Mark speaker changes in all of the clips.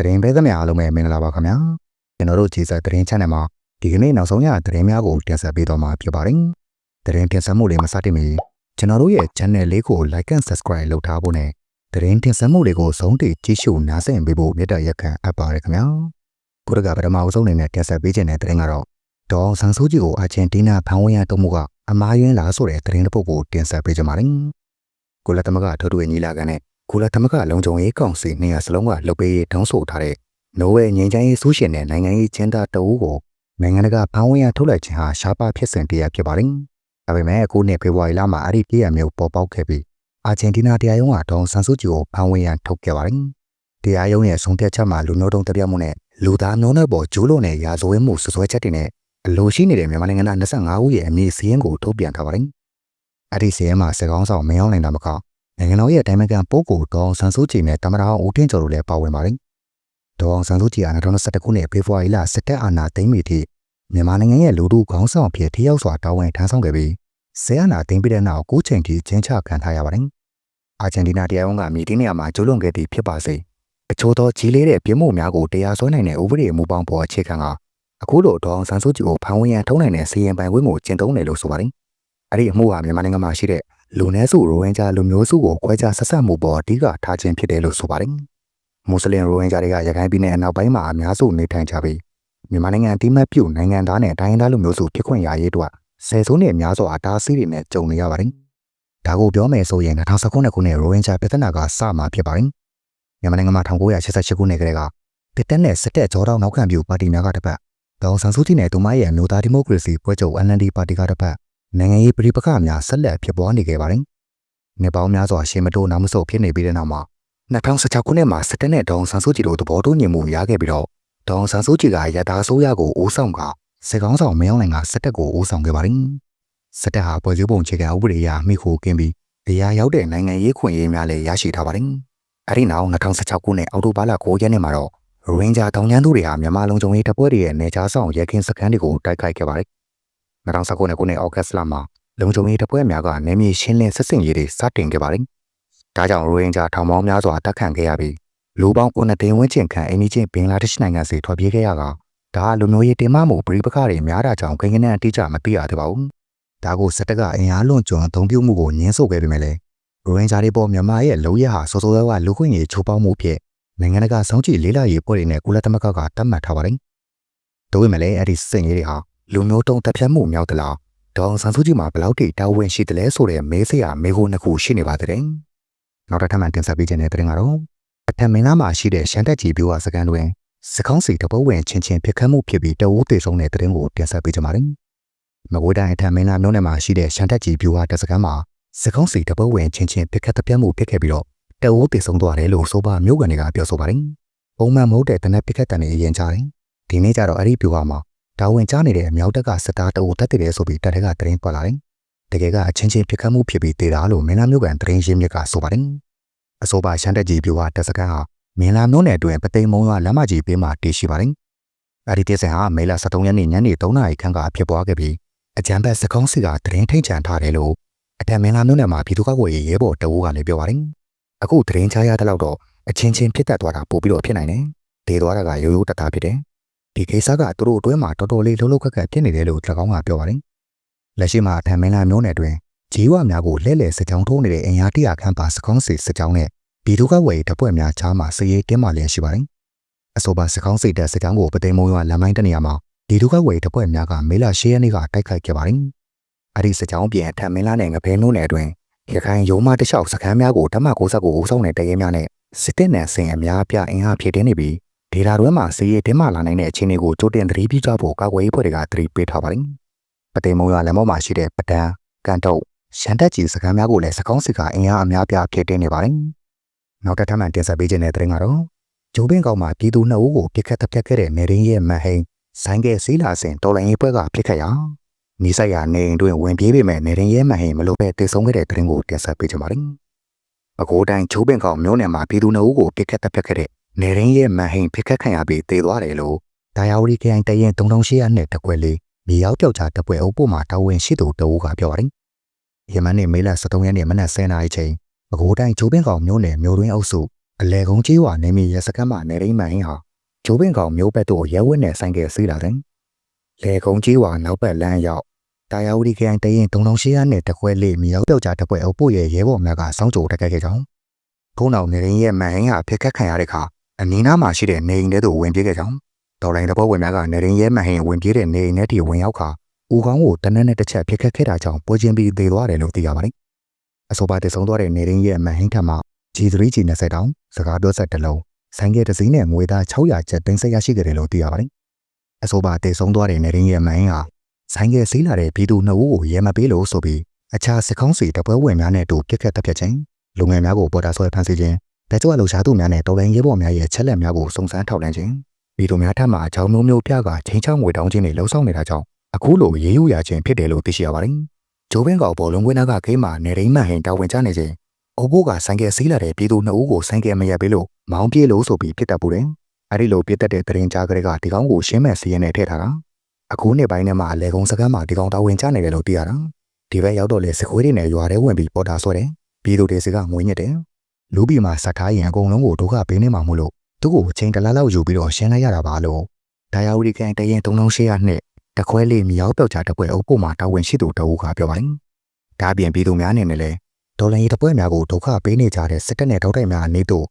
Speaker 1: သတင်းပေးသမျှအားလုံးပဲမင်္ဂလာပါခင်ဗျာကျွန်တော်တို့ခြေဆက်သတင်း channel မှာဒီကနေ့နောက်ဆုံးရသတင်းများကိုတင်ဆက်ပေးတော့မှာဖြစ်ပါတယ်သတင်းတင်ဆက်မှုလေးမစတင်မီကျွန်တော်တို့ရဲ့ channel လေးကို like and subscribe လုပ်ထားဖို့နဲ့သတင်းတင်ဆက်မှုလေးကိုဆုံးထိကြည့်ရှုနားဆင်ပေးဖို့မြတ်တရက်ခံအပ်ပါတယ်ခင်ဗျာခုတကပထမအဆုံးအနေနဲ့တင်ဆက်ပေးခြင်းတဲ့သတင်းကတော့ဒေါ်ဆန်ဆိုးကြီးကိုအာဂျင်တီးနားဖန်ဝင်ရတုံးမှုကအမားယွင်းလာဆိုတဲ့သတင်းတစ်ပုဒ်ကိုတင်ဆက်ပေးကြပါမယ်ကိုလသမဂထိုးထွေညီလာခံနဲ့ ကုလသမဂ္ဂလုံခြုံရေးကောင်စီနေရာစလုံးကလှုပ်ပေးရေးတောင်းဆိုထားတဲ့နိုဝဲငြိမ်းချမ်းရေးဆူးရှင်တဲ့နိုင်ငံရေးကျင်းသားတအူးကိုနိုင်ငံတကာဖောင်းဝင်းရထုတ်လိုက်ခြင်းဟာရှားပါဖြစ်စဉ်တရားဖြစ်ပါတယ်။ဒါပေမဲ့အခုနှစ်ဖေဖော်ဝါရီလမှာအဲ့ဒီပြည်ရမျိုးပေါ်ပေါက်ခဲ့ပြီးအာဂျင်တီးနားတရားရုံးကဒေါန်ဆန်စုကြည်ကိုဖောင်းဝင်းရထုတ်ခဲ့ပါတယ်။တရားရုံးရဲ့ဆုံးဖြတ်ချက်မှာလူမျိုးတုံးတပြတ်မှုနဲ့လူသားမျိုးနွယ်ပေါ်ကျူးလွန်တဲ့ရာဇဝတ်မှုဆွဆွဲချက်တွေနဲ့အလိုရှိနေတဲ့မြန်မာနိုင်ငံသား25ဦးရဲ့အမည်စည်းရင်းကိုထုတ်ပြန်ထားပါတယ်။အဲ့ဒီစည်းရင်းမှာစကောင်းဆောင်မယောင်းနိုင်တာမကောက် နိုင်ငံတော်ရဲ့အတိုင်းအမြပို့ကိုဒေါအောင်ဆန်းစုကြည်နဲ့တမရအောင်ဦးထင်းကျော်တို့လည်းပါဝင်ပါတယ်။ဒေါအောင်ဆန်းစုကြည်က2021ခုနှစ်ဖေဖော်ဝါရီလစစ်တပ်အာဏာသိမ်းပြီးထိမြန်မာနိုင်ငံရဲ့လူထုခေါင်းဆောင်ဖြစ်ထိရောက်စွာတာဝန်ထမ်းဆောင်ခဲ့ပြီးဆဲအာဏာသိမ်းပြီးတဲ့နောက်ကိုချိန်ထိကျင်းချခံထားရပါတယ်။အာဂျင်တီးနားတရားရုံးကမြေတင်းနေရာမှာကျူးလွန်ခဲ့သည့်ဖြစ်ပါစေ။အချို့သောကြီးလေးတဲ့ပြစ်မှုများကိုတရားစွဲနိုင်တဲ့ဥပဒေမူပေါင်းပေါ်အခြေခံကအခုလိုဒေါအောင်ဆန်းစုကြည်ကိုဖမ်းဝရန်ထုံးနိုင်တဲ့စီရင်ပိုင်ခွင့်ကိုကျင့်သုံးတယ်လို့ဆိုပါတယ်။အဲ့ဒီအမှုဟာမြန်မာနိုင်ငံမှာရှိတဲ့ လူနည်းစုရိုဟင်ဂျာလူမျိုးစုကိုခွဲခြားဆက်ဆက်မှုပေါ်အဓိကထားခြင်းဖြစ်တယ်လို့ဆိုပါတယ်။မွတ်စလင်ရိုဟင်ဂျာတွေကရခိုင်ပြည်နယ်အနောက်ပိုင်းမှာအများစုနေထိုင်ကြပြီးမြန်မာနိုင်ငံတိမတ်ပြုနိုင်ငံသားနဲ့တိုင်းရင်းသားလူမျိုးစုဖြစ်ခွင့်ရရေးအတွက်ဆယ်စုနှစ်များစွာအတားအဆီးတွေနဲ့ကြုံနေရပါတယ်။ဒါကိုပြောမယ်ဆိုရင်2019ခုနှစ်ရိုဟင်ဂျာပြည်ထနာကစမှာဖြစ်ပါတယ်။မြန်မာနိုင်ငံမှာ1988ခုနှစ်ကတည်းကတစ်တက်နဲ့စစ်တပ်ကြောတောင်းနောက်ခံပြုပါတီများကတပတ်ဒေါအောင်ဆန်းစုကြည်နဲ့သူမရဲ့အမျိုးသားဒီမိုကရေစီပွဲချုပ် NLD ပါတီကတပတ် နိုင်ငံရေးပြည်ပခါများဆက်လက်ဖြစ်ပွားနေခဲ့ပါတယ်။နေပေါင်းများစွာရှေ့မတိုးနောက်မဆုတ်ဖြစ်နေပြီးတဲ့နောက်မှာ2016ခုနှစ်မှာစစ်တပ်နဲ့ဒေါအောင်ဆန်းစုကြည်တို့သဘောတူညီမှုရခဲ့ပြီးတော့ဒေါအောင်ဆန်းစုကြည်ကရတာဆိုးရကိုအိုးဆောင်ကစစ်ကောင်းဆောင်မယောင်းနိုင်ကစစ်တပ်ကိုအိုးဆောင်ခဲ့ပါတယ်။စစ်တပ်ဟာဖွဲ့စည်းပုံခြေခံဥပဒေအရမိခိုကင်းပြီးတရားရောက်တဲ့နိုင်ငံရေးခွင့်ရေးများလည်းရရှိထားပါတယ်။အဲဒီနောက်2016ခုနှစ်အောက်တိုဘာလ9ရက်နေ့မှာတော့ရိုဟင်ဂျာတောင်ကျန်းသူတွေဟာမြန်မာလုံခြုံရေးတပ်ဖွဲ့တွေရဲ့နေကြားဆောင်ရဲကင်းစခန်းတွေကိုတိုက်ခိုက်ခဲ့ပါတယ် 2019ခုနှစ်ဩဂတ်စ်လမှာလုံခြုံရေးတပ်ဖွဲ့များကနေမြေရှင်းလင်းစစ်ဆင်ရေးတွေစတင်ခဲ့ပါတယ်။ဒါကြောင့်ရိုဟင်ဂျာထောင်ပေါင်းများစွာတပ်ခန့်ခဲ့ရပြီးလူပေါင်း9သိန်းဝန်းကျင်ခန့်အိမ်နီးချင်းဘင်္ဂလားဒေ့ရှ်နိုင်ငံစီထွက်ပြေးခဲ့ရကဒါလူမျိုးရေးတင်မမှုပြိပခါတွေများတာကြောင့်ကိန်းဂဏန်းအတိအကျမသိရသေးပါဘူး။ဒါကိုစစ်တပ်ကအင်အားလွန်ကျွံအုံပြုမှုကိုညှင်းဆို့ခဲ့ပေမဲ့လည်းရိုဟင်ဂျာတွေပေါ်မြန်မာရဲ့လုံရဟာစိုးစိုးရွားရွားလူခွင့်ရေးချိုးဖောက်မှုဖြစ်နိုင်ငံတကာစောင့်ကြည့်လေးလာရေးပွဲတွေနဲ့ကုလသမဂ္ဂကတတ်မှတ်ထားပါတယ်။ဒါပေမဲ့လည်းအဲ့ဒီစင်ရေးတွေဟာ လူမျိုးတုံးတပ်ဖြတ်မှုမြောက်သလားဒေါအောင်ဆန်းစုကြည်မှာဘလောက်ထိတာဝန်ရှိတယ်လဲဆိုတဲ့မဲစရာမဲခိုးနှစ်ခုရှိနေပါတဲ့။နောက်တစ်ထပ်မှတင်ဆက်ပေးခြင်းတဲ့တဲ့ကတော့အထက်မင်းသားမှာရှိတဲ့ရှမ်းတက်ကြီးပြိုးဝစကန်တွင်စကောင်းစီတပုတ်ဝင်ချင်းချင်းဖြစ်ခတ်မှုဖြစ်ပြီးတဝူးသေးဆုံးတဲ့တဲ့ကိုတင်ဆက်ပေးကြပါမယ်။မကွေးတိုင်းအထက်မင်းသားမြို့နယ်မှာရှိတဲ့ရှမ်းတက်ကြီးပြိုးဝတစကန်မှာစကောင်းစီတပုတ်ဝင်ချင်းချင်းဖြစ်ခတ်တပြတ်မှုဖြစ်ခဲ့ပြီးတော့တဝူးသေးဆုံးသွားတယ်လို့ဆိုပါမြို့ကန်တွေကပြောဆိုပါတယ်။ပုံမှန်မဟုတ်တဲ့တနက်ဖြစ်ခတ်တန်တွေအရင်ကြတယ်။ဒီနေ့ကျတော့အဲ့ဒီပြိုးဝမှာ ဒါဝင်ကြားနေတဲ့အမြောက်တက်ကစစ်သားတအုပ်တက်တယ်ဆိုပြီးတပ်ထက်ကတရင်ပတ်လာတယ်။တကယ်ကအချင်းချင်းဖြစ်ခတ်မှုဖြစ်ပြီးတေတာလို့မင်းလာမျိုးကန်တရင်ရင်းမြစ်ကဆိုပါတယ်။အဆိုပါရှမ်းတက်ကြီးပြိုကတက်စကန်ဟာမင်းလာမျိုးနယ်အတွင်းပသိမ်မုံရွာလမ်းမကြီးပေးမှာတည်ရှိပါတယ်။အဲဒီတည်ဆင်ဟာမေလ23ရက်နေ့ညနေ3နာရီခန့်ကဖြစ်ပွားခဲ့ပြီးအကြံဘက်စကောင်းစီကတရင်ထိန်ချန်ထားတယ်လို့အထက်မင်းလာမျိုးနယ်မှာပြည်သူ့ကောက်ွယ်ရေးရဲဘော်တအုပ်ကလည်းပြောပါတယ်။အခုတရင်ချရတဲ့လောက်တော့အချင်းချင်းဖြစ်တတ်သွားတာပို့ပြီးတော့ဖြစ်နိုင်တယ်။ဒေသွားတာကရိုးရိုးတသားဖြစ်တယ် ဒီကိစ္စကသူတို့အတွင်းမှာတော်တော်လေးလှုပ်လှုပ်ခက်ခက်ဖြစ်နေတယ်လို့၎င်းကပြောပါတယ်။လက်ရှိမှာထံမင်းလာမျိုးနယ်တွင်ဂျီဝများကိုလဲလှယ်စကြောင်းထိုးနေတဲ့အင်အားတရာခန့်ပါစကောင်းစီစကြောင်းနဲ့ဗီဒိုကဝယ်တပ်ဖွဲ့များချားမှာစရေးတင်းမာလျက်ရှိပါတယ်။အဆိုပါစကောင်းစီတပ်စကြောင်းကိုပသိမ်မုံရွာလမ်းမိုင်းတနေရာမှာဒီဒုကဝယ်တပ်ဖွဲ့များကမေလ10ရက်နေ့ကတိုက်ခိုက်ခဲ့ပါတယ်။အဲ့ဒီစကြောင်းပြင်ထံမင်းလာနဲ့ငဖဲနိုးနယ်တွင်ရခိုင်ရုံးမတလျှောက်စခန်းများကိုဓမ္မကိုဆက်ကိုဦးဆောင်တဲ့တရဲများနဲ့စစ်တပ်နဲ့ဆင်အများအပြားအင်အားဖြည့်တင်းနေပြီး ဒေတာတွဲမှာစီးရဲတင်းမာလာနိုင်တဲ့အခြေအနေကိုကြိုတင်သတိပြုကြဖို့ကာကွယ်ရေးဖွဲ့တွေကသတိပေးထားပါတယ်။ပတိမ်မုံရွာလမ်းပေါ်မှာရှိတဲ့ပဒံကန်တုတ်ရှန်တက်ကြီးစခန်းများကိုလည်းစကောင်းစစ်ကအင်အားအများပြားဖြစ်တင်းနေပါတယ်။နောက်တစ်ထပ်မှတင်ဆက်ပေးခြင်းတဲ့တဲ့ကတော့ဂျိုးပင်းကောင်မှာပြည်သူနှစ်ဦးကိုပြစ်ခတ်တပ်ဖြတ်ခဲ့တဲ့နေရင်းရဲ့မဟိန်ဆိုင်ကဲစီးလာစဉ်တော်လိုင်းရေးပွဲကပြစ်ခတ်ရာနီးဆိုင်ရာနေအိမ်တွင်ဝင်ပြေးပေမဲ့နေရင်းရဲ့မဟိန်မလို့ပဲတည်ဆုံးခဲ့တဲ့တဲ့ကိုတင်ဆက်ပေးကြပါမယ်။ပဲခူးတိုင်းဂျိုးပင်းကောင်မြို့နယ်မှာပြည်သူနှစ်ဦးကိုပြစ်ခတ်တပ်ဖြတ်ခဲ့တဲ့ နေရင်းရဲ့မန်ဟိန်ဖိခတ်ခံရပြီးတည်သွားတယ်လို့ဒါယာဝတီခရိုင်တရင်3800နဲ့တကွဲလေးမြေရောက်ပြောက်ချတပွဲအုပ်ဖို့မှာတာဝန်ရှိသူတဦးကပြောပါတယ်။ယမန်နေ့မေလ23ရက်နေ့မနက်10:00နာရီချိန်ပဲခူးတိုင်းဂျိုးပင်ကောင်မြို့နယ်မြို့တွင်းအုပ်စုအလဲကုန်းကြီးဝါနေမီရစကမ်းမှာနေရင်းမှန်ဟင်းဟာဂျိုးပင်ကောင်မျိုးဘက်တို့ရဲဝတ်နဲ့ဆိုင်ကယ်စီးလာတယ်။လဲကုန်းကြီးဝါနောက်ဘက်လမ်းရောက်တာယာဝတီခရိုင်တရင်3800နဲ့တခွဲလေးမြေရောက်ပြောက်ကြတပွဲအုပ်ဖို့ရဲ့ရဲဘော်များကစောင်းကြိုတက်ခဲ့ကြကြောင်းထို့နောက်နေရင်းရဲ့မှန်ဟင်းဟာဖြစ်ခတ်ခံရတဲ့အခါ အနီးနားမှာရှိတဲ့နေအိမ်ထဲသို့ဝင်ပြေးခဲ့ကြောင်းတော်လိုင်းတပွဲဝင်များကနေရင်းရဲ့မှန်ဟင်းဝင်ပြေးတဲ့နေအိမ်ထဲထိဝင်ရောက်ခါဦးကောင်းကိုတနက်နဲ့တစ်ချက်ဖြစ်ခတ်ခဲ့တာကြောင့်ပွဲချင်းပြီးသေသွားတယ်လို့သိရပါတယ်။အဆိုပါတည်ဆုံးသွားတဲ့နေရင်းရဲ့မှန်ဟင်းထံမှာ G3 G20 တောင်စကားပြောဆက်တစ်လုံးဆိုင်ကယ်တစ်စီးနဲ့ငွေသား600ကျပ်သိန်းဆက်ရရှိခဲ့တယ်လို့သိရပါတယ်။အဆိုပါတည်ဆုံးသွားတဲ့နေရင်းရဲ့မှန်ဟင်းဟာဆိုင်ကယ်စီးလာတဲ့ပြည်သူနှစ်ဦးကိုရဲမပေးလို့ဆိုပြီးအခြားစစ်ကောင်းစီတပွဲဝင်များနဲ့တူပြစ်ခတ်တပ်ဖြတ်ခြင်းလူငယ်များကိုပေါ်တာဆွဲဖမ်းဆီးခြင်း တကြွလှူရှားသူများနဲ့တော်လိုင်းရဲဘော်များရဲ့ချက်လက်များကိုစုံစမ်းထောက်လှမ်းခြင်းပြည်သူများထပ်မှအကြောင်းမျိုးမျိုးပြကချင်းချောင်းငွေတောင်းခြင်းတွေလှုံ့ဆော်နေတာကြောင့်အခုလိုရေးယူရခြင်းဖြစ်တယ်လို့သိရှိရပါတယ်။ဂျိုးဘင်းကောင်ပေါ်လုံးကွင်းနာကခေးမှာနေရင်းမှန်ဟင်တာဝန်ကျနေခြင်းအုပ်ဘိုးကဆိုင်ကယ်စီးလာတဲ့ပြည်သူနှစ်ဦးကိုဆိုင်ကယ်မရက်ပေးလို့မောင်းပြေးလို့ဆိုပြီးပြစ်တက်ပူတယ်။အဲဒီလိုပြစ်တက်တဲ့တရင်ကြားကလေးကဒီကောင်ကိုရှင်းမဲ့စီးရင်နဲ့ထည့်ထားတာ။အခုနှစ်ပိုင်းထဲမှာအလဲကုန်းစကမ်းမှာဒီကောင်တာဝန်ကျနေတယ်လို့သိရတာ။ဒီဘက်ရောက်တော့လေစခွေးတွေနဲ့ရွာထဲဝင်ပြီးပေါ်တာဆွဲတယ်။ပြည်သူတွေစီကငွေညစ်တယ်။ လူပြည်မှာစက်ထားရင်အကုန်လုံးကိုဒုက္ခပေးနေမှာမို့လို့သူ့ကိုအချိန်တလားလောက်ယူပြီးတော့ရှင်းလိုက်ရတာပါလို့ဒါယာဝတီကန်တရင်3800နှစ်တခွဲလေးမြောက်ပြောက်ချတပွဲအုပ်ဖို့မှာတာဝန်ရှိသူတအုပ်ကပြောပါတယ်။ဒါပြင်ပြည်သူများအနေနဲ့လည်းဒေါ်လာရေးတပွဲများကိုဒုက္ခပေးနေကြတဲ့စစ်တပ်နဲ့ထောက်တိုင်များအနေတို့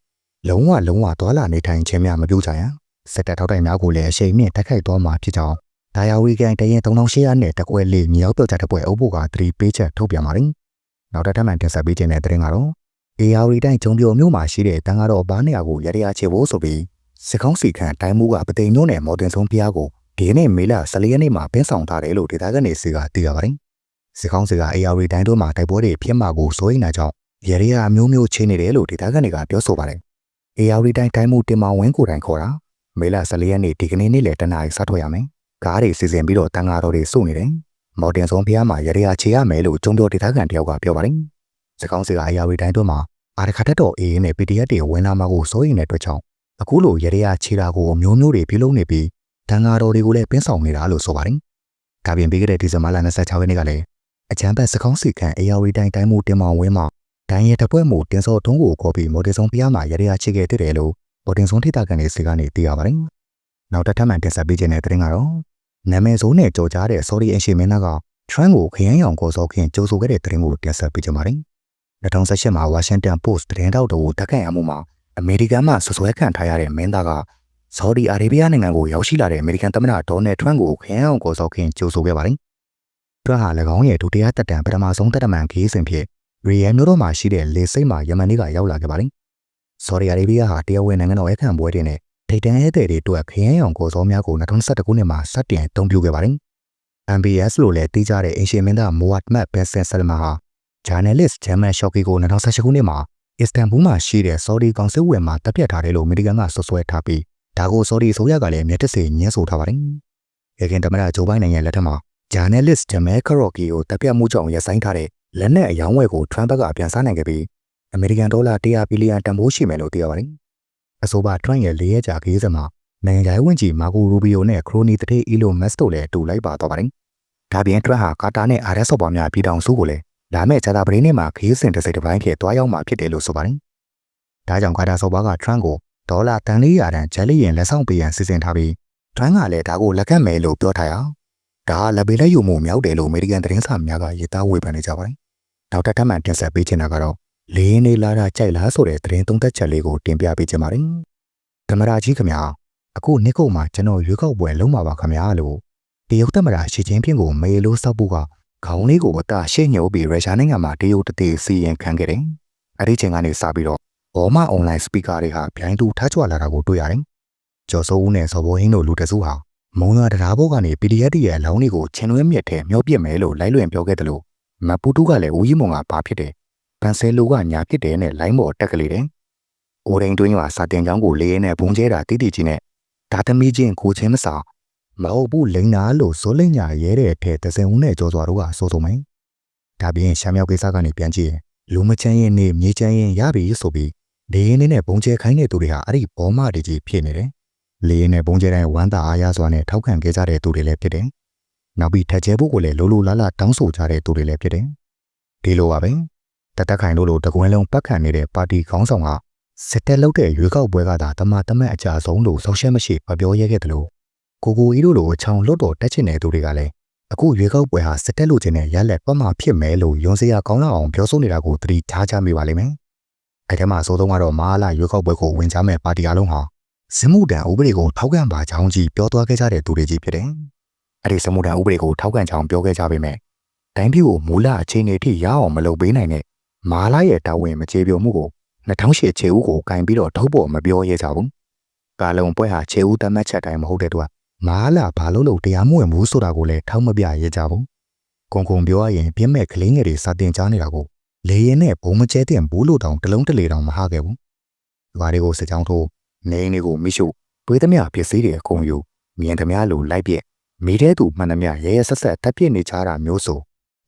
Speaker 1: လုံးဝလုံးဝသွာလာနေထိုင်ခြင်းများမပြုကြရန်စစ်တပ်ထောက်တိုင်များကိုလည်းအရှိန်မြင့်တက်ခိုက်သွားမှာဖြစ်ကြောင်းဒါယာဝတီကန်တရင်3800နှစ်တကွဲလေးမြောက်ပြောက်ချတပွဲအုပ်ဖို့ကသတိပေးချက်ထုတ်ပြန်ပါတယ်။နောက်တစ်ထပ်မှတင်ဆက်ပေးခြင်းတဲ့တဲ့ကတော့ အေယာဝတီတိုင်းကျုံပြိုမြို့မှာရှိတဲ့တန်ကားတော်ဘားနေရာကိုရရချေဖို့ဆိုပြီးစစ်ကောင်းစီခန့်တိုင်းမှုကပသိမ်မြို့နယ်မော်တင်ဆုံးဖျားကိုဒီနေ့မေလ14ရက်နေ့မှာပင်းဆောင်ထားတယ်လို့ဒေသခံတွေစီကသိရပါတယ်။စစ်ကောင်းစီကအေယာဝတီတိုင်းတို့မှာတိုက်ပွဲတွေဖြစ်မှာကိုစိုးရိမ်တာကြောင့်ရရအမျိုးမျိုးချင်းနေတယ်လို့ဒေသခံတွေကပြောဆိုပါတယ်။အေယာဝတီတိုင်းတိုင်းမှုတင်မောင်ဝင်းကိုတိုင်ခေါ်တာမေလ14ရက်နေ့ဒီကနေ့နေ့လယ်တနားရီစထွက်ရမယ်။ကားတွေစီစဉ်ပြီးတော့တန်ကားတော်တွေစုနေတယ်။မော်တင်ဆုံးဖျားမှာရရချေရမယ်လို့ကျုံပြောဒေသခံတယောက်ကပြောပါတယ်။ စစ်ကောင်းစီကအေယာဝတီတိုင်းတို့မှာအာရခတ်တော်အေးနဲ့ PDF တွေဝင်လာမှာကိုစိုးရိမ်တဲ့အတွက်ကြောင့်အခုလိုရရခြေတာကိုမျိုးမျိုးတွေပြုလုပ်နေပြီးတန်ဃာတော်တွေကိုလည်းပင်းဆောင်နေတာလို့ဆိုပါတယ်။ဒါပြင်ပြီးခဲ့တဲ့ဒီဇင်ဘာလ26ရက်နေ့ကလည်းအချမ်းဘတ်စကောင်းစီခန့်အေယာဝတီတိုင်းတိုင်းမှုတင်မောင်ဝင်းမှာဒိုင်းရဲတပွဲမှုတင်စောထုံးကိုခေါ်ပြီးမော်ဒယ်ဆောင်ပြားမှာရရချိခဲ့တဲ့တယ်လို့မော်ဒယ်ဆောင်ထိတာကန်တွေစီကနေသိရပါတယ်။နောက်တစ်ထပ်မှတင်ဆက်ပေးခြင်းတဲ့တဲ့ကတော့နာမည်ဆိုးနဲ့ကြော်ကြားတဲ့ sorry အရှိမင်းသားက trend ကိုခရမ်းရောင်ကိုစောခင်ကြိုးဆိုခဲ့တဲ့တဲ့ကိုတင်ဆက်ပေးကြပါမယ်။ 2018မှာ Washington Post သတင်းတောက်တို့တက်ခန့်ရမှုမှာအမေရိကန်မှဆွဆွဲခံထားရတဲ့မင်းသားကဆော်ဒီအာရေဗျနိုင်ငံကိုရောက်ရှိလာတဲ့အမေရိကန်သမ္မတဒေါ်နယ်ထရန့်ကိုခရမ်းအောင်ကိုစောခင်ကြိုဆိုခဲ့ပါတယ်။သူဟာ၎င်းရဲ့ဒုတိယတက်တံပထမဆုံးတက်တမန်ခီးစဉ်ဖြစ်ရီယယ်မြို့တော်မှာရှိတဲ့လေစိတ်မှာယမန်နေ့ကရောက်လာခဲ့ပါတယ်။ဆော်ဒီအာရေဗျဟာတရားဝင်နိုင်ငံတော်အခန့်ပွဲတွေနဲ့ထိတ်တန့်ဧည့်သည်တွေအတွက်ခရမ်းအောင်ကိုစောများကို2021ခုနှစ်မှာစတင်အသုံးပြုခဲ့ပါတယ်။ MBS လို့လည်းသိကြတဲ့အင်ရှင်မင်းသားမိုဟတ်မတ်ဘက်ဆန်ဆလမာဟာ journalist ဂျမန်ရှော့ကီကို2018ခုနှစ်မှာအစ္စတန်ဘူမှာရှိတဲ့ဆော်ဒီကောင်စစ်ဝင်မှာတပ်ပြတ်ထားတယ်လို့အမေရိကန်ကဆွဆွဲထားပြီးဒါကိုဆော်ဒီအစိုးရကလည်းမျက်တစေညှင်းဆိုထားပါတယ်။ရခိုင်တမရဂျိုဘိုင်းနိုင်ငံလက်ထက်မှာ journalist Jamal Khashoggi ကိုတပ်ပြတ်မှုကြောင့်ရပ်ဆိုင်းထားတဲ့လက်နက်အယောင်းဝယ်ကို Trump ကပြန်စားနိုင်ခဲ့ပြီးအမေရိကန်ဒေါ်လာ100ဘီလီယံတန်ဖိုးရှိမယ်လို့သိရပါတယ်။အဆိုပါ Trump ရဲ့လေးရကြာခရီးစဉ်မှာနိုင်ငံခြားရေးဝန်ကြီးမာကိုရူဘီယိုနဲ့ခရိုနီတတိအီလိုမက်စ်တို့လည်းတူလိုက်ပါသွားပါတယ်။ဒါပြင် Trump ဟာကာတာနဲ့အာရက်ဆော့ပါများပြည်ထောင်စုကိုလည်း လာမယ့်ဂျာတာပရင်းနေ့မှာခရီးစဉ်တစ်စိတ်တစ်ပိုင်းဖြစ်သွားရောက်မှာဖြစ်တယ်လို့ဆိုပါတယ်။ဒါကြောင့်ကာတာဆော့ပါက Trump ကိုဒေါ်လာတန်400တန်ဂျယ်လီရင်လက်ဆောင်ပေးရန်စီစဉ်ထားပြီးထန်းကလည်းဒါကိုလက်ကတ်မယ်လို့ပြောထားရအောင်ဒါကလက်ပေးလက်ယူမှုမြောက်တယ်လို့အမေရိကန်သတင်းစာများကရေးသားဝေဖန်နေကြပါတယ်။ဒေါက်တာထက်မှန်တင်ဆက်ပေးချင်တာကတော့လေးနေလာတာကြိုက်လားဆိုတဲ့သတင်းသုံးသက်ချက်လေးကိုတင်ပြပေးချင်ပါတယ်။သမရာကြီးခင်ဗျာအခုနှစ်ကုတ်မှာကျွန်တော်ရွေးကောက်ပွဲလုံးပါပါခင်ဗျာလို့တရုတ်သမရာရှီချင်းဖြင့်ကိုမေလို့စောက်ဖို့က ခေါင်းလေးကိုဝတရှေ့ညှို့ပြီးရုရှားနိုင်ငံမှာတရုတ်တတိစီရင်ခံခဲ့တယ်။အဲဒီချိန်ကနေစပြီးတော့ဘောမအွန်လိုင်းစပီကာတွေဟာပြိုင်တူထကြွလာတာကိုတွေ့ရတယ်။ကျော်စိုးဦးနဲ့စော်ဘိုးဟင်းတို့လူတစုဟာမုံရွာတရားဘောကနေ PDF ရဲ့အလောင်းတွေကိုချင်းလွဲမြက်ထဲမျောပြစ်မယ်လို့လိုက်လွင်ပြောခဲ့တယ်လို့မပူတူးကလည်းဦးကြီးမုံကဘာဖြစ်တယ်။ပန်ဆယ်လိုကညာဖြစ်တယ်နဲ့လိုင်းပေါ်တက်ကလေးတယ်။အိုရင်တွင်းကစာတင်ချောင်းကိုလေးရဲနဲ့ဘုံကျဲတာတိတိကြီးနဲ့ဒါသမီးချင်းကိုချင်းမစာ မဟုတ်ဘူးလိန်နာလို့ဇိုးလိန်ညာရဲတဲ့အထက်တစင်ဦးနဲ့ကြောစွာတို့ကစိုးစိုးမယ်။ဒါပြင်ရှမ်းမြောက်ကိစ္စကနေပြန်ကြည့်ရင်လူမချမ်းရင်နေမြေချမ်းရင်ရပြီဆိုပြီးလေရင်နဲ့ဘုံကျဲခိုင်းတဲ့သူတွေဟာအဲ့ဒီဘောမတွေကြီးဖြစ်နေတယ်။လေရင်နဲ့ဘုံကျဲတိုင်းဝမ်းသာအားရစွာနဲ့ထောက်ခံခဲ့ကြတဲ့သူတွေလည်းဖြစ်တယ်။နောက်ပြီးထက်ကျဲဖို့ကိုလည်းလိုလိုလားလားတောင်းဆိုကြတဲ့သူတွေလည်းဖြစ်တယ်။ဒီလိုပါပဲ။တသက်ခိုင်တို့လိုတကွင်းလုံးပတ်ခံနေတဲ့ပါတီခေါင်းဆောင်ကစစ်တက်လုပ်တဲ့ရွေးကောက်ပွဲကသာတမတမတ်အကြဆုံးလို့ဆောက်ရှက်မရှိမပြောရဲခဲ့တယ်လို့ ကိုကိုကြီးတို့လိုအချောင်လွတ်တော်တက်ချင်တဲ့သူတွေကလည်းအခုရွေးကောက်ပွဲဟာစစ်တက်လို့ခြင်းနဲ့ရက်လက်ပတ်မှဖြစ်မယ်လို့ယွန်စရာကောင်းလောက်အောင်ပြောဆိုနေတာကိုသတိထားကြမိပါလိမ့်မယ်။အဲ့ထဲမှာအဆိုးဆုံးကတော့မဟာလာရွေးကောက်ပွဲကိုဝင်ကြမဲ့ပါတီအလုံးဟာစမှုတန်ဥပဒေကိုထောက်ခံပါကြောင်းကြီးပြောသွားခဲ့ကြတဲ့သူတွေကြီးဖြစ်တယ်။အဲ့ဒီစမှုတန်ဥပဒေကိုထောက်ခံကြောင်းပြောခဲ့ကြပေမဲ့တိုင်းပြည်ကိုမူလအခြေအနေထိရအောင်မလုပ်ပေးနိုင်တဲ့မဟာလာရဲ့တာဝန်မကျေပြိုမှုကို2008ခြေဦးကိုကင်ပြီးတော့ထုတ်ပေါ်မပြောရဲကြဘူး။ကာလုံပွဲဟာခြေဦးတတ်မှတ်ချက်တိုင်းမဟုတ်တဲ့သူက မဟာလာဘာလို့လို့တရားမဝင်ဘူးဆိုတာကိုလည်းထောက်မပြရဲကြဘူး။ကုံကုံပြောရရင်ပြင်းမဲ့ကလေးငယ်တွေစာတင်ကြားနေတာကိုလေရင်နဲ့ဘုံမကျဲတဲ့ဘူးလို့တောင်တလုံးတလေတောင်မဟာခဲ့ဘူး။ဒီဘာတွေကိုစကြောင်းထိုးနေအိမ်တွေကိုမိရှုတွေးသမျှပစ္စည်းတွေအကုန်ယူမြင်သမျှလိုလိုက်ပြက်မိတဲ့သူမှန်သမျှရဲရဲဆက်ဆက်တက်ပြစ်နေကြတာမျိုးဆို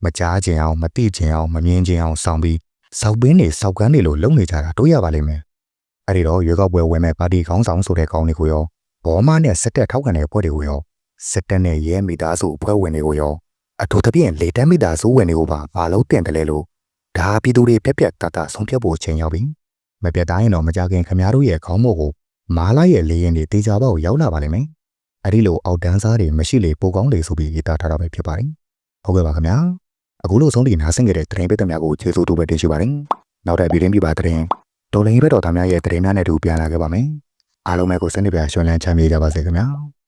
Speaker 1: မကြားခြင်းအောင်မသိခြင်းအောင်မမြင်ခြင်းအောင်ဆောင်ပြီးစောက်ပင်းတွေစောက်ကန်းတွေလိုလုံနေကြတာတို့ရပါလိမ့်မယ်။အဲဒီတော့ရွေးကောက်ပွဲဝင်မဲ့ပါတီခေါင်းဆောင်ဆိုတဲ့ကောင်းတွေကိုရော ဘောမနဲ့စက်တက်ထောက်ခံတဲ့ဖွဲ့တွေကိုရောစက်တက်နဲ့ရဲမိသားစုအဖွဲ့ဝင်တွေကိုရောအထူးသဖြင့်လေတန်းမိသားစုဝင်တွေကိုပါမလုပ်တင်တယ်လေလို့ဒါပြည်သူတွေပြက်ပြက်တတဆုံးဖြတ်ဖို့ချိန်ရောက်ပြီ။မပြတ်တိုင်းတော့မကြခင်ခမားတို့ရဲ့ခေါင်းမို့ကိုမာလာရဲ့လေရင်တွေတေချာပေါက်ရောက်လာပါလိမ့်မယ်။အဲဒီလိုအောက်တန်းစားတွေမရှိလေပိုကောင်းလေဆိုပြီးရေးသားထားတာပဲဖြစ်ပါတယ်။ဟုတ်ကဲ့ပါခင်ဗျာ။အခုလို့ဆုံးဒီနားဆင်ကြတဲ့တရင်ပိတ်သက်များကိုကျေးဇူးတူပဲတင်ရှိပါတယ်။နောက်တဲ့ဗီဒီယိုပြပါတရင်တော်လင်းဘက်တော်သားများရဲ့တရင်များနဲ့တူပြန်လာခဲ့ပါမယ်။ အားလုံးပဲကိုစနေပြရွှင်လန်းချမ်းမြေ့ကြပါစေခင်ဗျာ။